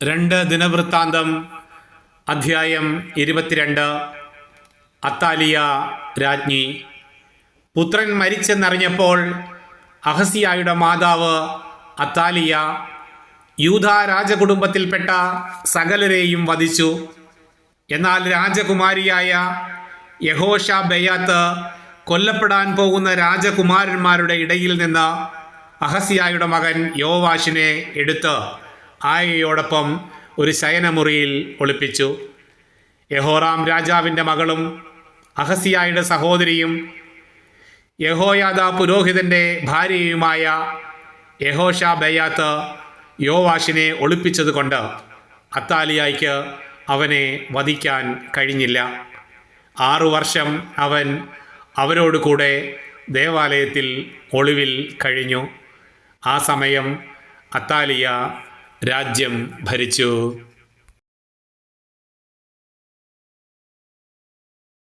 രണ്ട് ദിനവൃത്താന്തം അധ്യായം ഇരുപത്തിരണ്ട് അത്താലിയ രാജ്ഞി. പുത്രൻ മരിച്ചെന്നറിഞ്ഞപ്പോൾ അഹസിയായുടെ മാതാവ് അത്താലിയ യൂത രാജകുടുംബത്തിൽപ്പെട്ട സകലരെയും വധിച്ചു. എന്നാൽ രാജകുമാരിയായ യഹോഷ ബയാത്ത് കൊല്ലപ്പെടാൻ പോകുന്ന രാജകുമാരന്മാരുടെ ഇടയിൽ നിന്ന് അഹസിയായുടെ മകൻ യോവാഷിനെ എടുത്ത് ആയയോടൊപ്പം ഒരു ശയനമുറിയിൽ ഒളിപ്പിച്ചു. യഹോറാം രാജാവിന്റെ മകളും അഹസിയായുടെ സഹോദരിയും യഹോയാദ പുരോഹിതന്റെ ഭാര്യയുമായ യഹോഷ ബയാത്ത് യോവാഷിനെ ഒളിപ്പിച്ചതുകൊണ്ട് അത്താലിയായ്ക്ക് അവനെ വധിക്കാൻ കഴിഞ്ഞില്ല. ആറു വർഷം അവൻ അവരോട് കൂടെ ദേവാലയത്തിൽ ഒളിവിൽ കഴിഞ്ഞു. ആ സമയം അത്താലിയ രാജ്യം ഭരിച്ചു.